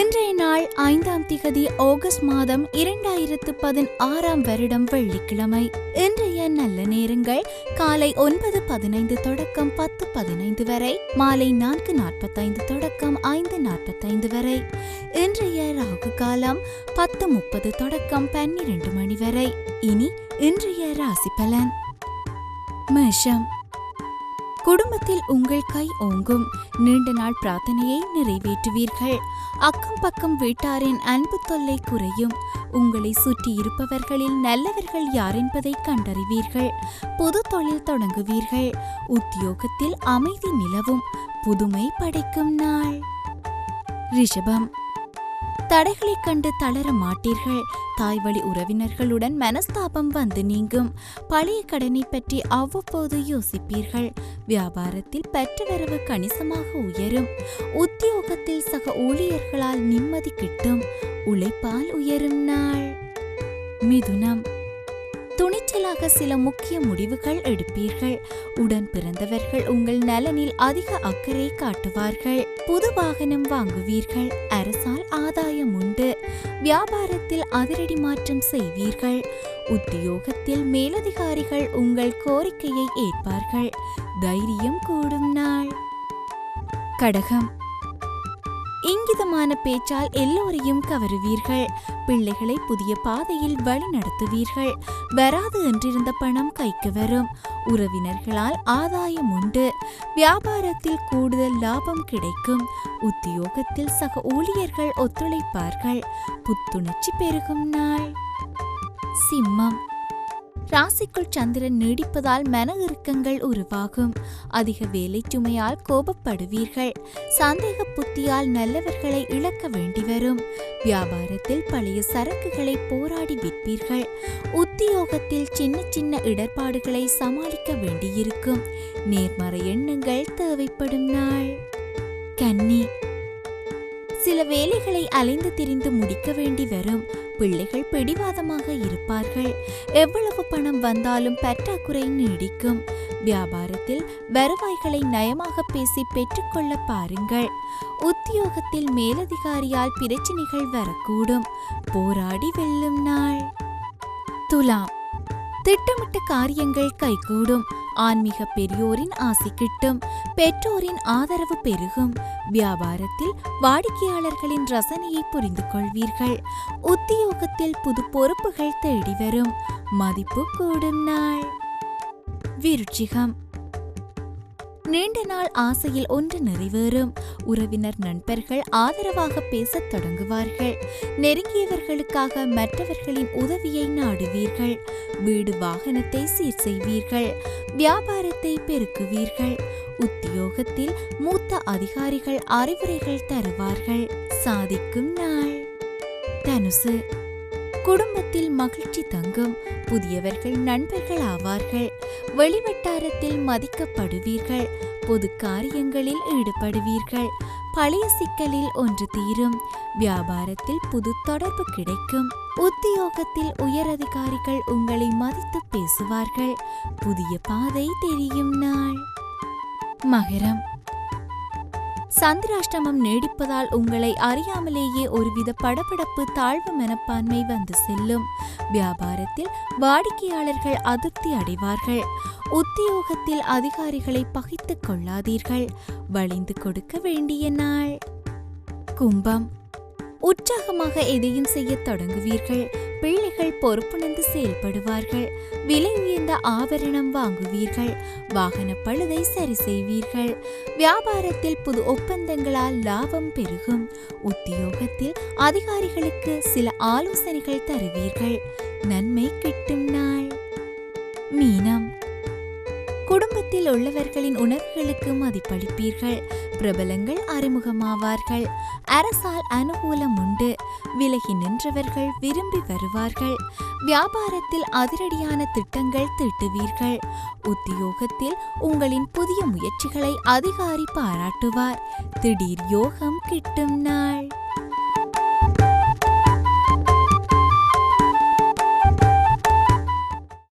இன்றைய நாள் ஐந்தாம் திகதி ஆகஸ்ட் மாதம் இரண்டாயிரத்து பதினாறாம் வருடம் வெள்ளிக்கிழமை. இன்றைய நல்ல நேரங்கள் காலை ஒன்பது பதினைந்து தொடக்கம் பத்து பதினைந்து வரை மாலை நான்கு நாற்பத்தைந்து தொடக்கம் ஐந்து நாற்பத்தைந்து வரை. இன்றைய ராகு காலம் பத்து முப்பது தொடக்கம் பன்னிரண்டு மணி வரை. இனி இன்றைய ராசி பலன். மேஷம். குடும்பத்தில் உங்கள் கை ஓங்கும். நீண்ட நாள் பிரார்த்தனையை நிறைவேற்றுவீர்கள். அக்கம் பக்கம் வீட்டாரின் அன்பு தொல்லை குறையும். உங்களை சுற்றி இருப்பவர்களில் நல்லவர்கள் யார் என்பதை கண்டறிவீர்கள். புது தொழில் தொடங்குவீர்கள். உத்தியோகத்தில் அமைதி நிலவும். புதுமை படைக்கும் நாள். ரிஷபம். தடைகளை கண்டு தளர மாட்டீர்கள். தாய்வழி உறவினர்களுடன் மனஸ்தாபம் வந்து நீங்கும். பழைய கடனை பற்றி அவ்வப்போது யோசிப்பீர்கள். வியாபாரத்தில் பெற்றவரவு கணிசமாக உயரும். உத்தியோகத்தில் சக ஊழியர்களால் நிம்மதி கிட்டும். உழைப்பால் உயரும் நாள். மிதுனம். துணிச்சலாக சில முக்கிய முடிவுகள் எடுப்பீர்கள். உடன் பிறந்தவர்கள் உங்கள் நலனில் அதிக அக்கறை காட்டுவார்கள். புது வாகனம் வாங்குவீர்கள். அரசால் ஆதாயம் உண்டு. வியாபாரத்தில் அதிரடி மாற்றம் செய்வீர்கள். உத்தியோகத்தில் மேலதிகாரிகள் உங்கள் கோரிக்கையை ஏற்பார்கள். தைரியம் கூடும் நாள். கடகம். இங்கிதமான பேச்சால் எல்லோரையும் கவருவீர்கள். பிள்ளைகளை புதிய பாதையில் வழி நடத்துவீர்கள் வராது என்றிருந்த பணம் கைக்கு வரும். உறவினர்களால் ஆதாயம் உண்டு. வியாபாரத்தில் கூடுதல் லாபம் கிடைக்கும். உத்தியோகத்தில் சக ஊழியர்கள் ஒத்துழைப்பார்கள். புத்துணர்ச்சி பெருகும் நாள். சிம்மம். ராசிக்குள் சந்திரன் நீடிப்பதால் மன இறுக்கங்கள் உருவாகும். அதிக வேலை சுமையால் கோபப்படுவீர்கள். சந்தேக புத்தியால் நல்லவர்களை இழக்க வேண்டி வரும் வியாபாரத்தில் பழைய சரக்குகளை போராடி விற்பீர்கள். உத்தியோகத்தில் சின்ன சின்ன இடர்பாடுகளை சமாளிக்க வேண்டியிருக்கும். நேர்மறை எண்ணங்கள் தேவைப்படும் நாள். கன்னி. சில வேலைகளை அலைந்து திரிந்து முடிக்க வேண்டி வரும் பிள்ளைகள் பிடிவாதமாக இருப்பார்கள். எவ்வளவு பணம் வந்தாலும் பற்றாக்குறை நீடிக்கும். வியாபாரத்தில் வருவாய்களை நயமாக பேசி பெற்றுக்கொள்ள பாருங்கள். உத்தியோகத்தில் மேலதிகாரியால் பிரச்சனைகள் வரக்கூடும். போராடி வெல்லும் நாள். துலாம். திட்டமிட்ட காரியங்கள் கைகூடும். ஆன்மீக பெரியோரின் ஆசி கிட்டும். பெற்றோரின் ஆதரவு பெருகும். வியாபாரத்தில் வாடிக்கையாளர்களின் ரசனையை புரிந்து கொள்வீர்கள். உத்தியோகத்தில் புது பொறுப்புகள் தேடி வரும். மதிப்பு கூடும் நாள். விருச்சிகம். நீண்ட நாள் ஆசையில் ஒன்று நிறைவேறும். உறவினர் நண்பர்கள் ஆதரவாக பேசத் தொடங்குவார்கள். நெருங்கியவர்களுக்காக மற்றவர்களின் உதவியை நாடுவீர்கள். வீடு வாகனத்தை சீர் செய்வீர்கள். வியாபாரத்தை பெருக்குவீர்கள். உத்தியோகத்தில் மூத்த அதிகாரிகள் அறிவுரைகள் தருவார்கள். சாதிக்கும் நாள். தனுசு. குடும்பத்தில் மகிழ்ச்சி தங்கும் புதியவர்கள் நண்பர்கள் ஆவார்கள். வெளிவட்டாரத்தில் மதிக்கப்படுவீர்கள். பொது காரியங்களில் ஈடுபடுவீர்கள். பழைய சிக்கலில் ஒன்று தீரும். வியாபாரத்தில் புது தொடர்பு கிடைக்கும். உத்தியோகத்தில் உயரதிகாரிகள் உங்களை மதித்து பேசுவார்கள். புதிய பாதை தெரியும் நாள். மகரம். சந்திராஷ்டமம் நீடிப்பதால் உங்களை அறியாமலேயே ஒருவித படபடப்பு தாழ்வு மனப்பான்மை வந்து செல்லும். வியாபாரத்தில் வாடிக்கையாளர்கள் அதிருப்தி அடைவார்கள். உத்தியோகத்தில் அதிகாரிகளை பகைத்துக் கொள்ளாதீர்கள். வளைந்து கொடுக்க வேண்டிய நாள். கும்பம். உற்சாகமாக எதையும் செய்ய தொடங்குவீர்கள். பிள்ளைகள் பொறுப்புணர்ந்து செயல்படுவார்கள். விலை உயர்ந்த ஆபரணம் வாங்குவீர்கள். வாகன பழுதை சரி செய்வீர்கள். வியாபாரத்தில் புது ஒப்பந்தங்களால் லாபம் பெருகும். உத்தியோகத்தில் அதிகாரிகளுக்கு சில ஆலோசனைகள் தருவீர்கள். நன்மை கிட்டும் நாள். மீனம். குடும்பத்தில் உள்ளவர்களின் உணர்வுகளுக்கு மதிப்பளிப்பீர்கள். பிரபலங்கள் அறிமுகமாவார்கள். அரசால் அனுகூலம் உண்டு. விலகி நின்றவர்கள் விரும்பி வருவார்கள். வியாபாரத்தில் அதிரடியான திட்டங்கள் தீட்டுவீர்கள். உத்தியோகத்தில் உங்களின் புதிய முயற்சிகளை அதிகாரி பாராட்டுவார். திடீர் யோகம் கிட்டும் நாள்.